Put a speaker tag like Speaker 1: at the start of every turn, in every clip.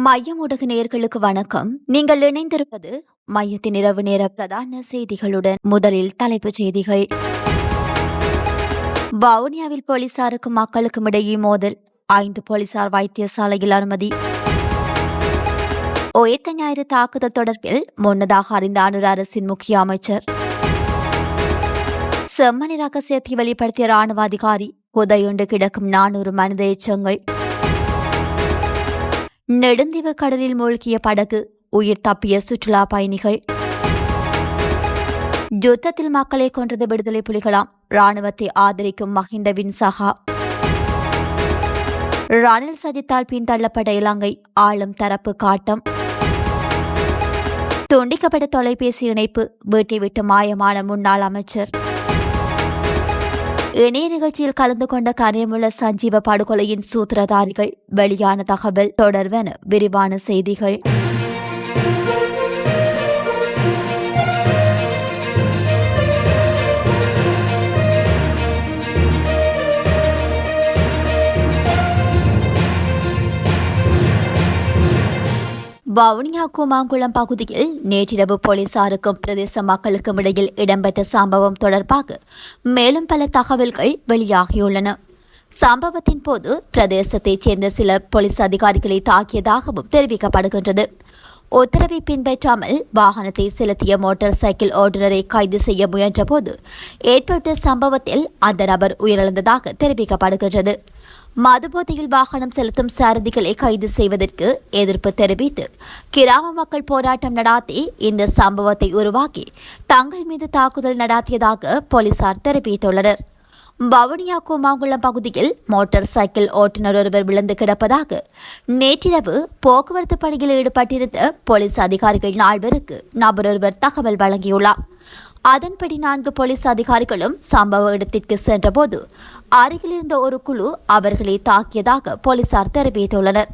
Speaker 1: மையம் ஊடக வணக்கம். நீங்கள் இணைந்திருப்பது மையத்தின் இரவு நேர பிரதான செய்திகளுடன் முதலில் தலைப்புச் செய்திகள். வவுனியாவில் போலீசாருக்கும் மக்களுக்கும் இடையே மோதல். ஐந்து போலீசார் வைத்தியசாலையில் அனுமதி. உயிர்த்த ஞாயிறு தாக்குதல் தொடர்பில் முன்னதாக அறிந்த அனுர அரசின் முக்கிய அமைச்சர். செம்மணி ரகசியத்தை வெளிப்படுத்திய ராணுவ அதிகாரி புதையுண்டு கிடக்கும் நானூறு மனித எச்சங்கள். நெடுந்தீவு கடலில் மூழ்கிய படகு உயிர் தப்பிய சுற்றுலா பயணிகள். யுத்தத்தில் மக்களை கொன்றது விடுதலை புலிகளாம். ராணுவத்தை ஆதரிக்கும் மஹிந்தவின் சகா. ரணில் சஜித்தால் பின்தள்ளப்பட்ட இலங்கை ஆளும் தரப்பு காட்டம். துண்டிக்கப்பட்ட தொலைபேசி இணைப்பு வீட்டை விட்டு மாயமான முன்னாள் அமைச்சர். இணைய நிகழ்ச்சியில் கலந்து கொண்ட கனியமுள்ள சஞ்சீவ படுகொலையின் சூத்திரதாரிகள் வெளியான தகவல் தொடர்வென விரிவான செய்திகள். வவுனியா கூமாங்குளம் பகுதியில் நேற்றிரவு போலீசாருக்கும் பிரதேச மக்களுக்கும் இடையில் இடம்பெற்ற சம்பவம் தொடர்பாக மேலும் பல தகவல்கள் வெளியாகியுள்ளன. சம்பவத்தின் போது பிரதேசத்தைச் சேர்ந்த சில போலீஸ் அதிகாரிகளை தாக்கியதாகவும் தெரிவிக்கப்படுகின்றது. உத்தரவை பின்பற்றாமல் வாகனத்தை செலுத்திய மோட்டார் சைக்கிள் ஓட்டுநரை கைது செய்ய முயன்றபோது ஏற்பட்ட சம்பவத்தில் அந்த நபர் உயிரிழந்ததாக தெரிவிக்கப்படுகின்றது. மதுபோதையில் வாகனம் செலுத்தும் சாரதிகளை கைது செய்வதற்கு எதிர்ப்பு தெரிவித்து கிராம மக்கள் போராட்டம் நடாத்தி இந்த சம்பவத்தை உருவாக்கி தங்கள் மீது தாக்குதல் நடாத்தியதாக போலீசார் தெரிவித்துள்ளனர். வவுனியா கூமாங்குளம் பகுதியில் மோட்டார் சைக்கிள் ஓட்டுநர் ஒருவர் விழுந்து கிடப்பதாக நேற்றிரவு போக்குவரத்து பணியில் ஈடுபட்டிருந்த போலீஸ் அதிகாரிகள் நால்வருக்கு நபர் ஒருவர் தகவல் வழங்கியுள்ளார். அதன்படி நான்கு போலீஸ் அதிகாரிகளும் சம்பவ இடத்திற்கு சென்றபோது அருகில் இருந்த ஒரு குழு அவர்களை தாக்கியதாக போலீசார் தெரிவித்துள்ளனர்.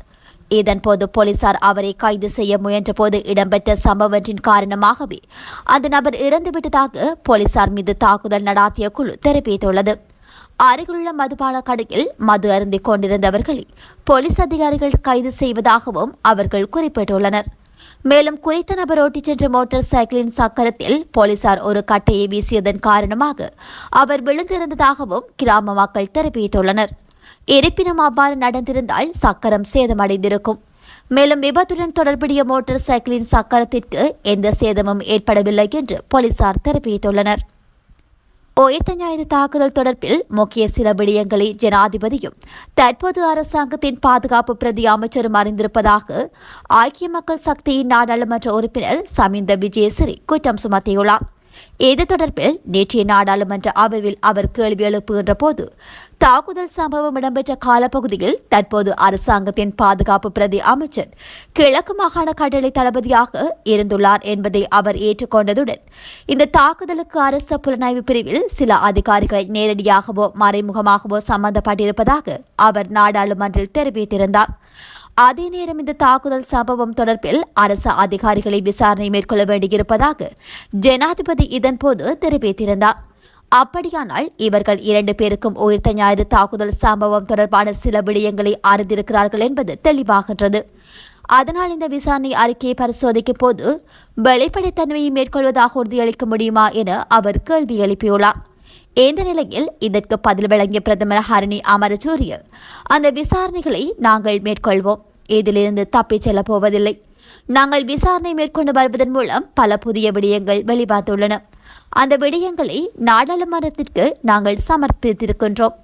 Speaker 1: இதன்போது போலீசார் அவரை கைது செய்ய முயன்றபோது இடம்பெற்ற சம்பவத்தின் காரணமாகவே அந்த நபர் இறந்துவிட்டதாக போலீசார் மீது தாக்குதல் நடாத்திய குழு தெரிவித்துள்ளது. அருகிலுள்ள மதுபான கடையில் மது அருந்திக் கொண்டிருந்தவர்களை போலீஸ் அதிகாரிகள் கைது செய்வதாகவும் அவர்கள் குறிப்பிட்டுள்ளனர். மேலும் குறித்த நபர் ஓட்டிச் சென்ற மோட்டார் சைக்கிளின் சக்கரத்தில் போலீசார் ஒரு கட்டையை வீசியதன் காரணமாக அவர் விழுந்திருந்ததாகவும் கிராம மக்கள் தெரிவித்துள்ளனர். இருப்பினும் அவ்வாறு நடந்திருந்தால் சக்கரம் சேதமடைந்திருக்கும். மேலும் விபத்துடன் தொடர்புடைய மோட்டார் சைக்கிளின் சக்கரத்திற்கு எந்த சேதமும் ஏற்படவில்லை என்று போலீசார் தெரிவித்துள்ளனர். உயிர்த்த ஞாயிறு தாக்குதல் தொடர்பில் முக்கிய சில விடயங்களை ஜனாதிபதியும் தற்போது அரசாங்கத்தின் பாதுகாப்பு பிரதி அமைச்சரும் அறிந்திருப்பதாக ஐக்கிய மக்கள் சக்தியின் நாடாளுமன்ற உறுப்பினர் சமிந்த விஜயசிறி குற்றம் சுமத்தியுள்ளார். இது தொடர்பில் நேற்றைய நாடாளுமன்ற அமர்வில் அவர் கேள்வி எழுப்புகின்ற போது தாக்குதல் சம்பவம் இடம்பெற்ற காலப்பகுதியில் தற்போது அரசாங்கத்தின் பாதுகாப்பு பிரதி அமைச்சர் கிழக்கு மாகாண கடலை தளபதியாக இருந்துள்ளார் என்பதை அவர் ஏற்றுக்கொண்டதுடன் இந்த தாக்குதலுக்கு அரச புலனாய்வு பிரிவில் சில அதிகாரிகள் நேரடியாகவோ மறைமுகமாகவோ சம்பந்தப்பட்டிருப்பதாக அவர் நாடாளுமன்றில் தெரிவித்திருந்தார். அதே நேரம் இந்த தாக்குதல் சம்பவம் தொடர்பில் அரசு அதிகாரிகளை விசாரணை மேற்கொள்ள வேண்டியிருப்பதாக ஜனாதிபதி இதன்போது தெரிவித்திருந்தார். அப்படியானால் இவர்கள் இரண்டு பேருக்கும் உயிர்த்த ஞாயிறு தாக்குதல் சம்பவம் தொடர்பான சில விடயங்களை அறிந்திருக்கிறார்கள் என்பது தெளிவாகின்றது. அதனால் இந்த விசாரணை அறிக்கையை பரிசோதிக்கும் போது வெளிப்படைத்தன்மையை மேற்கொள்வதாக உறுதியளிக்க முடியுமா என அவர் கேள்வி எழுப்பியுள்ளார். இந்த நிலையில் இதற்கு பதில் வழங்கிய பிரதமர் ஹரணி அமரசூரிய அந்த விசாரணைகளை நாங்கள் மேற்கொள்வோம். இதிலிருந்து தப்பிச் செல்லப் போவதில்லை. நாங்கள் விசாரணை மேற்கொண்டு வருவதன் மூலம் பல புதிய விடயங்கள் வெளிவாத்துள்ளன அந்த விடயங்களை நாடாளுமன்றத்திற்கு நாங்கள் சமர்ப்பித்திருக்கின்றோம்.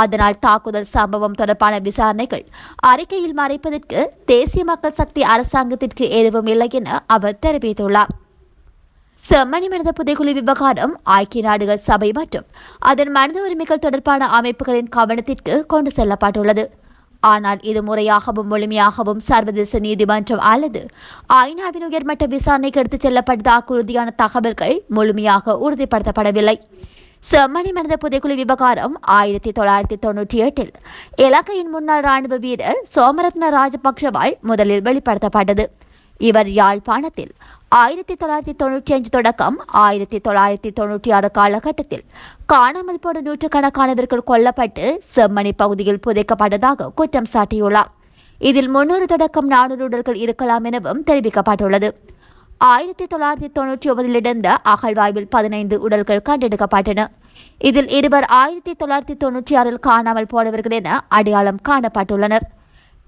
Speaker 1: அதனால் தாக்குதல் சம்பவம் தொடர்பான விசாரணைகள் அறிக்கையில் மறைப்பதற்கு தேசிய மக்கள் சக்தி அரசாங்கத்திற்கு எதுவும் இல்லை என அவர் தெரிவித்துள்ளார். செம்மணி மனித புதைக்குழு விவகாரம் ஐக்கிய நாடுகள் சபை மற்றும் அதன் மனித உரிமைகள் தொடர்பான அமைப்புகளின் கவனத்திற்கு கொண்டு செல்லப்பட்டுள்ளது. ஆனால் இது முறையாகவும் முழுமையாகவும் சர்வதேச நீதிமன்றம் அல்லது ஐநாவின் உயர்மட்ட விசாரணைக்கு எடுத்துச் செல்லப்பட்டதாக உறுதியான தகவல்கள் முழுமையாக உறுதிப்படுத்தப்படவில்லை. செம்மணி மனித புதைக்குழு விவகாரம் ஆயிரத்தி தொள்ளாயிரத்தி தொன்னூற்றி எட்டில் இலங்கையின் முன்னாள் ராணுவ வீரர் சோமரத்ன ராஜபக்ஷவால் முதலில் வெளிப்படுத்தப்பட்டது. இவர் யாழ்ப்பாணத்தில் ஆயிரத்தி தொள்ளாயிரத்தி தொன்னூற்றி அஞ்சு தொடக்கம் ஆயிரத்தி தொள்ளாயிரத்தி தொன்னூற்றி ஆறு காலகட்டத்தில் காணாமல் போன நூற்றுக்கணக்கானவர்கள் கொல்லப்பட்டு செம்மணி பகுதியில் புதைக்கப்பட்டதாக குற்றம் சாட்டியுள்ளார். இதில் முன்னூறு தொடக்கம் நானூறு உடல்கள் இருக்கலாம் எனவும் தெரிவிக்கப்பட்டுள்ளது. ஆயிரத்தி தொள்ளாயிரத்தி தொன்னூற்றி ஒன்பதில் இடந்த அகழ்வாய்வில் பதினைந்து உடல்கள் கண்டெடுக்கப்பட்டன. இதில் இருவர் ஆயிரத்தி தொள்ளாயிரத்தி தொன்னூற்றி ஆறில் காணாமல் போனவர்கள் என அடையாளம் காணப்பட்டுள்ளனர்.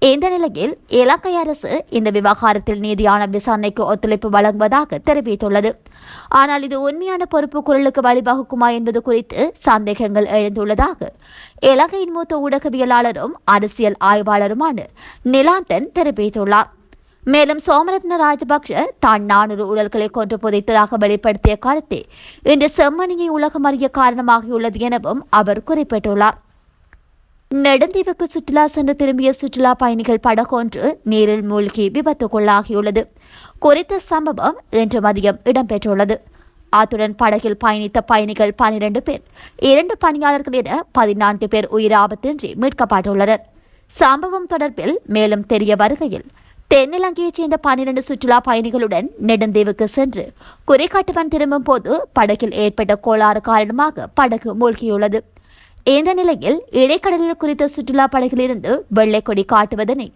Speaker 1: இந்த நிலையில் இலங்கை அரசு இந்த விவகாரத்தில் நீதியான விசாரணைக்கு ஒத்துழைப்பு வழங்குவதாக தெரிவித்துள்ளது. ஆனால் இது உண்மையான பொறுப்பு குரலுக்கு வழிவகுக்குமா என்பது குறித்து சந்தேகங்கள் எழுந்துள்ளதாக இலங்கையின் மூத்த ஊடகவியலாளரும் அரசியல் ஆய்வாளருமான நிலாந்தன் தெரிவித்துள்ளார். மேலும் சோமரத்ன ராஜபக்ஷ தான் நானூறு உடல்களை கொன்று புதைத்ததாக வெளிப்படுத்திய கருத்தை இன்று செம்மணியை உலகம் அறிய காரணமாகியுள்ளது எனவும் அவர் குறிப்பிட்டுள்ளார். நெடுந்தீவுக்கு சுற்றுலா சென்று திரும்பிய சுற்றுலா பயணிகள் படகொன்று நீரில் மூழ்கி விபத்துக்குள்ளாகியுள்ளது. குறித்த சம்பவம் இன்று மதியம் இடம்பெற்றுள்ளது. அத்துடன் படகில் பயணித்த பயணிகள் பனிரெண்டு பேர் இரண்டு பணியாளர்கள் என பதினான்கு பேர் உயிராபத்தின்றி மீட்கப்பட்டுள்ளனர். சம்பவம் தொடர்பில் மேலும் தெரிய வருகையில் தென்னிலங்கையைச் சேர்ந்த பனிரண்டு சுற்றுலா பயணிகளுடன் நெடுந்தீவுக்கு சென்று குறிகாட்டுவன் திரும்பும் போது படகில் ஏற்பட்ட கோளாறு காரணமாக படகு மூழ்கியுள்ளது. இந்த நிலையில் இடைக்கடலில் குறித்த சுற்றுலா படகிலிருந்து வெள்ளை கொடி காட்டுவதனை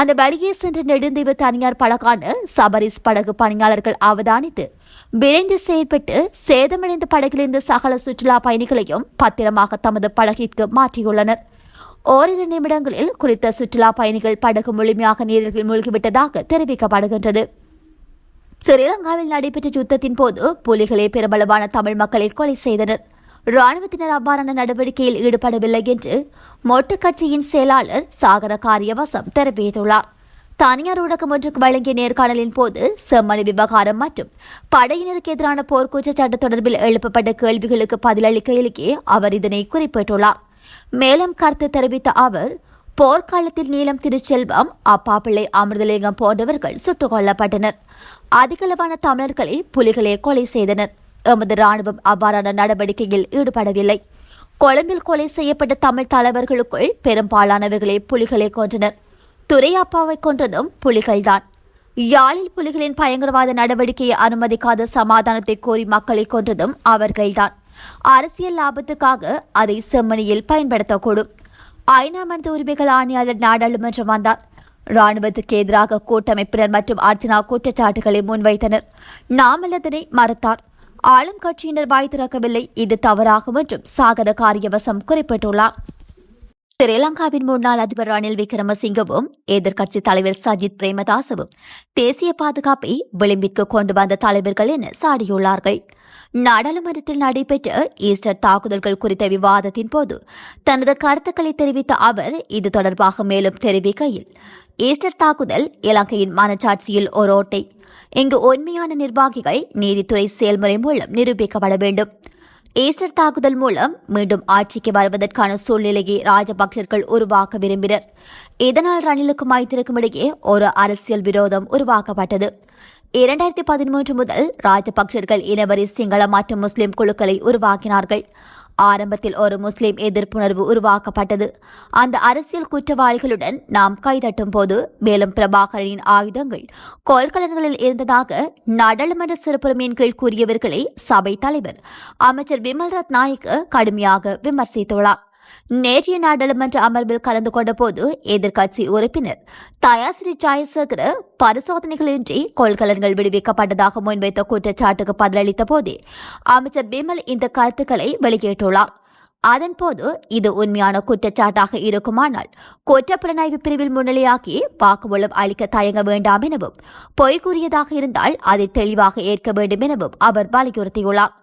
Speaker 1: அந்த வழியே சென்ற நெடுந்தீவு தனியார் படகான சபரிஸ் படகு பணியாளர்கள் அவதானித்து விரைந்து செயல்பட்டு சேதமடைந்த படகிலிருந்து சகல சுற்றுலா பயணிகளையும் பத்திரமாக தமது படகிற்கு மாற்றியுள்ளனர். ஓரிரு நிமிடங்களில் குறித்த சுற்றுலா பயணிகள் படகு முழுமையாக நீரில் மூழ்கிவிட்டதாக தெரிவிக்கப்படுகின்றது. ஸ்ரீலங்காவில் நடைபெற்ற யுத்தத்தின் போது புலிகளே பெருமளவான தமிழ் மக்களை கொலை செய்தனர். ராணுவத்தினர் அவ்வாறான நடவடிக்கையில் ஈடுபடவில்லை என்று மொட்டு கட்சியின் செயலாளர் சாகர காரியவசம் தெரிவித்துள்ளார். தனியார் ஊடகம் ஒன்றுக்கு வழங்கிய நேர்காணலின் போது செம்மணி விவகாரம் மற்றும் படையினருக்கு எதிரான போர்க்குற்றச்சாட்டு தொடர்பில் எழுப்பப்பட்ட கேள்விகளுக்கு பதிலளிக்கையிலேயே அவர் இதனை குறிப்பிட்டுள்ளார். மேலும் கருத்து தெரிவித்த அவர் போர்க்காலத்தில் நீலம் திருச்செல்வம் அப்பாப்பிள்ளை அமிர்தலிங்கம் போன்றவர்கள் சுட்டுக் கொல்லப்பட்டனர். அதிகளவான தமிழர்களை புலிகளே கொலை செய்தனர். எமது ராணுவம் அவ்வாறான நடவடிக்கையில் ஈடுபடவில்லை. கொழும்பில் கொலை செய்யப்பட்ட தமிழ் தலைவர்களுக்குள் பெரும்பாலானவர்களே புலிகளை கொன்றனர். துரையாப்பாவை கொன்றதும் புலிகள்தான். யாழில் புலிகளின் பயங்கரவாத நடவடிக்கையை அனுமதிக்காத சமாதானத்தை கோரி மக்களை கொன்றதும் அவர்கள்தான். அரசியல் லாபத்துக்காக அதை செம்மணியில் பயன்படுத்தக்கூடும். ஐநா மனித உரிமைகள் ஆணையாளர் நாடாளுமன்றம் வந்தார். ராணுவத்துக்கு எதிராக கூட்டமைப்பினர் மற்றும் அர்ச்சனா குற்றச்சாட்டுகளை முன்வைத்தனர். நாமல்லதனை மறுத்தார். ஆளும் கட்சியினர் வாய் திறக்கவில்லை. இது தவறாகும் என்றும் சாகர காரியவசம் குறிப்பிட்டுள்ளார். ஸ்ரீலங்காவின் முன்னாள் அதிபர் ரணில் விக்ரமசிங்கவும் எதிர்க்கட்சி தலைவர் சஜித் பிரேமதாசவும் தேசிய பாதுகாப்பை விளிம்பிற்கு கொண்டு வந்த தலைவர்கள் என சாடியுள்ளார்கள். நாடாளுமன்றத்தில் நடைபெற்ற ஈஸ்டர் தாக்குதல்கள் குறித்த விவாதத்தின் போது தனது கருத்துக்களை தெரிவித்த அவர் இது தொடர்பாக மேலும் தெரிவிக்கையில் ஈஸ்டர் தாக்குதல் இலங்கையின் மனச்சாட்சியில் ஒரு ஓட்டை. இங்கு உண்மையான நிர்வாகிகள் நீதித்துறை செயல்முறை மூலம் நிரூபிக்கப்பட வேண்டும். ஈஸ்டர் தாக்குதல் மூலம் மீண்டும் ஆட்சிக்கு வருவதற்கான சூழ்நிலையை ராஜபக்சர்கள் உருவாக்க விரும்பினர். இதனால் ரணிலுக்கும் மைத்திருக்கும் இடையே ஒரு அரசியல் விரோதம் உருவாக்கப்பட்டது. இரண்டாயிரத்தி பதிமூன்று முதல் ராஜபக்சர்கள் இனவரி சிங்கள மற்றும் முஸ்லிம் குழுக்களை உருவாக்கினார்கள். ஆரம்பத்தில் ஒரு முஸ்லிம் எதிர்ப்புணர்வு உருவாக்கப்பட்டது. அந்த அரசியல் குற்றவாளிகளுடன் நாம் கைதட்டும் போது மேலும் பிரபாகரனின் ஆயுதங்கள் கொள்கலன்களில் இருந்ததாக நாடாளுமன்ற சிறப்புரிமையின் கீழ் கூறியவர்களை சபை தலைவர் அமைச்சர் விமல் ரத் நாயக் கடுமையாக விமர்சித்துள்ளார். நேற்றைய நாடாளுமன்ற அமர்வில் கலந்து கொண்ட போது எதிர்க்கட்சி உறுப்பினர் தயாசிரி ஜாயசேகர பரிசோதனைகளின்றி கொள்கலன்கள் விடுவிக்கப்பட்டதாக முன்வைத்த குற்றச்சாட்டுக்கு பதிலளித்த போதே அமைச்சர் பிமல் இந்த கருத்துக்களை வெளியிட்டுள்ளார். அதன்போது இது உண்மையான குற்றச்சாட்டாக இருக்குமானால் குற்றப்புலனாய்வு பிரிவில் முன்னிலையாக்கி வாக்குமூலம் அளிக்க தயங்க வேண்டாம் எனவும் பொய் கூறியதாக இருந்தால் அதை தெளிவாக ஏற்க வேண்டும் எனவும் அவர் வலியுறுத்தியுள்ளார்.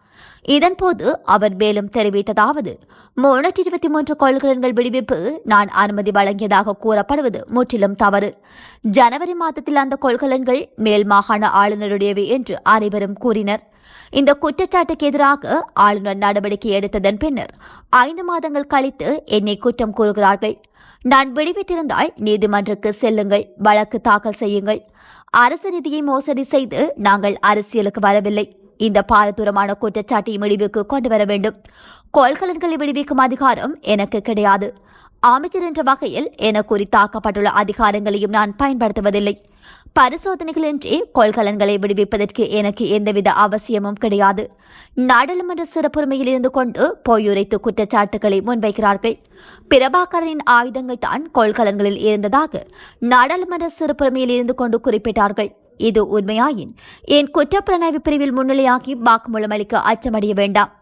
Speaker 1: இதன்போது அவர் மேலும் தெரிவித்ததாவது முன்னூற்றி இருபத்தி மூன்று கொள்கலன்கள் விடுவிப்பு நான் அனுமதி வழங்கியதாக கூறப்படுவது முற்றிலும் தவறு. ஜனவரி மாதத்தில் அந்த கொள்கலன்கள் மேல் மாகாண ஆளுநருடையவை என்று அனைவரும் கூறினர். இந்த குற்றச்சாட்டுக்கு எதிராக ஆளுநர் நடவடிக்கை எடுத்ததன் பின்னர் ஐந்து மாதங்கள் கழித்து என்னை குற்றம் கூறுகிறார்கள். நான் விடுவித்திருந்தால் நீதிமன்றக்கு செல்லுங்கள் வழக்கு தாக்கல் செய்யுங்கள். அரசு நிதியை மோசடி செய்து நாங்கள் அரசியலுக்கு வரவில்லை. இந்த பாரதூரமான குற்றச்சாட்டை முடிவுக்கு கொண்டு வர வேண்டும். கொள்கலன்களை விடுவிக்கும் அதிகாரம் எனக்கு கிடையாது. அமைச்சர் என்ற வகையில் என குறித்தாக்கப்பட்டுள்ள அதிகாரங்களையும் நான் பயன்படுத்துவதில்லை. பரிசோதனைகளின்றி கொள்கலன்களை விடுவிப்பதற்கு எனக்கு எந்தவித அவசியமும் கிடையாது. நாடாளுமன்ற சிறப்புரிமையில் இருந்து கொண்டு பொய்யுரைத்து குற்றச்சாட்டுகளை முன்வைக்கிறார்கள். பிரபாகரனின் ஆயுதங்கள் தான் கொள்கலன்களில் இருந்ததாக நாடாளுமன்ற சிறப்புரிமையில் இருந்து கொண்டு குறிப்பிட்டார்கள். இது உண்மையாயின் என் குற்றப்புலனாய்வு பிரிவில் முன்னிலையாகி வாக்குமூலம் அளிக்க அச்சமடைய வேண்டாம்.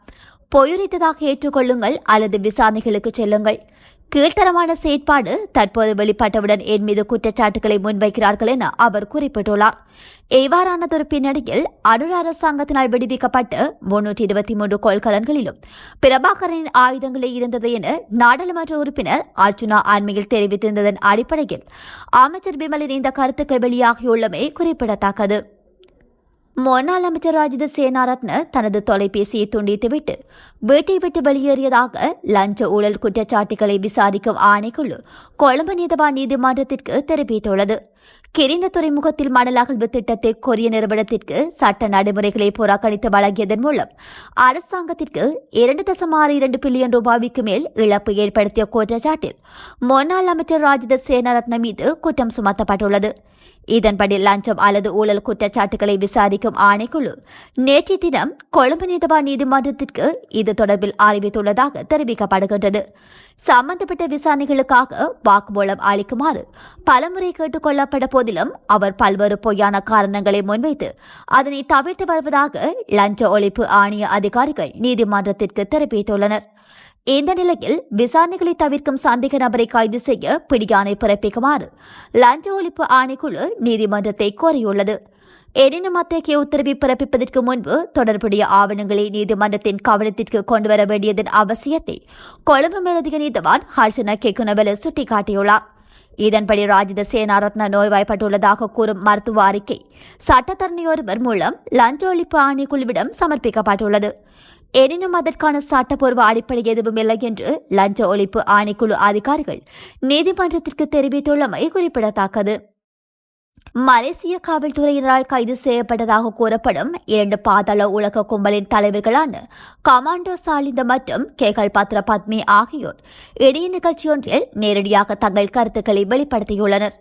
Speaker 1: பொய்யுரைத்ததாக ஏற்றுக்கொள்ளுங்கள் அல்லது விசாரணைகளுக்கு செல்லுங்கள். கீழ்த்தரமான செயற்பாடு தற்போது வெளிப்பட்டவுடன் என் மீது குற்றச்சாட்டுகளை முன்வைக்கிறார்கள் என அவர் குறிப்பிட்டுள்ளார். இவ்வாறானதொரு பின்னணியில் அனுர் அரசாங்கத்தினால் விடுவிக்கப்பட்டு முன்னூற்றி இருபத்தி மூன்று கொள்கலன்களிலும் பிரபாகரனின் ஆயுதங்களே இருந்தது என நாடாளுமன்ற உறுப்பினர் அர்ஜுனா அண்மையில் தெரிவித்திருந்ததன் அடிப்படையில் அமைச்சர் பிமலின் இந்த கருத்துக்கள் வெளியாகியுள்ளமை குறிப்பிடத்தக்கது. முன்னாள் அமைச்சர் ராஜித சேனாரத்ன தனது தொலைபேசியை துண்டித்துவிட்டு வீட்டை விட்டு வெளியேறியதாக லஞ்ச ஊழல் குற்றச்சாட்டுகளை விசாரிக்கும் ஆணைக்குழு கொழும்பு நீதவான் நீதிமன்றத்திற்கு தெரிவித்துள்ளது. கிரிந்த துறைமுகத்தில் மணல் அகழ்வு திட்டத்தை கொரிய நிறுவனத்திற்கு சட்ட நடைமுறைகளை புறக்கணித்து வழங்கியதன் மூலம் அரசாங்கத்திற்கு இரண்டு தசம் ஆறு இரண்டு பில்லியன் ரூபாய்க்கு மேல் இழப்பு ஏற்படுத்திய குற்றச்சாட்டில் முன்னாள் அமைச்சர் ராஜித சேனரத்ன மீது குற்றம் சுமத்தப்பட்டுள்ளது. இதன்படி லஞ்சம் அல்லது ஊழல் குற்றச்சாட்டுகளை விசாரிக்கும் ஆணைக்குழு நேற்றைய தினம் கொழும்பு நீதவான் நீதிமன்றத்திற்கு இது தொடர்பில் அறிவித்துள்ளதாக தெரிவிக்கப்படுகின்றது. சம்பந்தப்பட்ட விசாரணைகளுக்காக வாக்குமூலம் அளிக்குமாறு பலமுறை கேட்டுக் கொள்ளப்பட்ட போதிலும் அவர் பல்வேறு பொய்யான காரணங்களை முன்வைத்து அதனை தவிர்த்து வருவதாக லஞ்ச ஒழிப்பு ஆணைய அதிகாரிகள் நீதிமன்றத்திற்கு தெரிவித்துள்ளனர். இந்த நிலையில் விசாரணைகளை தவிர்க்கும் சந்தேக நபரை கைது செய்ய பிடியானை பிறப்பிக்குமாறு லஞ்ச ஒழிப்பு ஆணைக்குழு நீதிமன்றத்தை கோரியுள்ளது. எனினும் அத்தகைய உத்தரவை பிறப்பிப்பதற்கு முன்பு தொடர்புடைய ஆவணங்களை நீதிமன்றத்தின் கவனத்திற்கு கொண்டுவர வேண்டியதன் அவசியத்தை கொழும்பு மேலதிக நீதிவான் ஹர்ஷன கெக்குனவெல சுட்டிக்காட்டியுள்ளார். இதன்படி ராஜித சேனாரத்ன நோய்வாய்ப்பட்டுள்ளதாக கூறும் மருத்துவ அறிக்கை சட்டத்தரணி ஒருவர் மூலம் லஞ்ச ஒழிப்பு ஆணைக்குழுவிடம் சமர்ப்பிக்கப்பட்டுள்ளது. எனினும் அதற்கான சட்டப்பூர்வ அடிப்படை எதுவும் இல்லை என்று லஞ்ச ஒழிப்பு ஆணைக்குழு அதிகாரிகள் நீதிமன்றத்திற்கு தெரிவித்துள்ளமை குறிப்பிடத்தக்கது. மலேசிய காவல்துறையினரால் கைது செய்யப்பட்டதாக கூறப்படும் இரண்டு பாதாள உலக கும்பலின் தலைவர்களான கமாண்டோ சாலிந்த மற்றும் கேகல் பத்ர பத்மி ஆகியோர் இடையே நிகழ்ச்சியொன்றில் நேரடியாக தங்கள் கருத்துக்களை வெளிப்படுத்தியுள்ளனர்.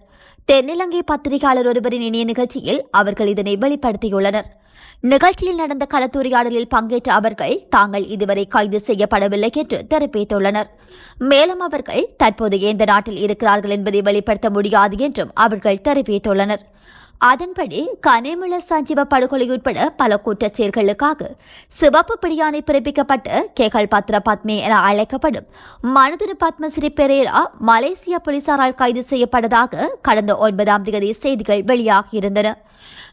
Speaker 1: தென்னிலங்கை பத்திரிகையாளர் ஒருவரின் இணைய நிகழ்ச்சியில் அவர்கள் இதனை வெளிப்படுத்தியுள்ளனர். நிகழ்ச்சியில் நடந்த கலந்துரையாடலில் பங்கேற்ற அவர்கள் தாங்கள் இதுவரை கைது செய்யப்படவில்லை என்று தெரிவித்துள்ளனர். மேலும் அவர்கள் தற்போது எந்த நாட்டில் இருக்கிறார்கள் என்பதை வெளிப்படுத்த முடியாது என்றும் அவர்கள் தெரிவித்துள்ளனர். அதன்படி கனிமுள்ள சஞ்சீவ படுகொலை உட்பட பல குற்றச் செயல்களுக்காக சிவப்பு பிடியானை பிறப்பிக்கப்பட்டு கேகல் பத்ர பத்மே என அழைக்கப்படும் மனுதுரு பத்மஸ்ரீ பெரேரா மலேசிய போலீசாரால் கைது செய்யப்பட்டதாக கடந்த ஒன்பதாம் தேதி செய்திகள் வெளியாகியிருந்தன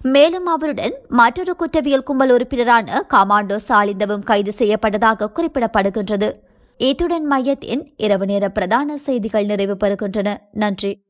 Speaker 1: மேலும் அவருடன் மற்றொரு குற்றவியல் கும்பல் உறுப்பினரான கமாண்டோ சாலிந்தவும் கைது செய்யப்பட்டதாக குறிப்பிடப்படுகின்றது. இத்துடன் மையத்தின் இரவு நேர பிரதான செய்திகள் நிறைவு பெறுகின்றன. நன்றி.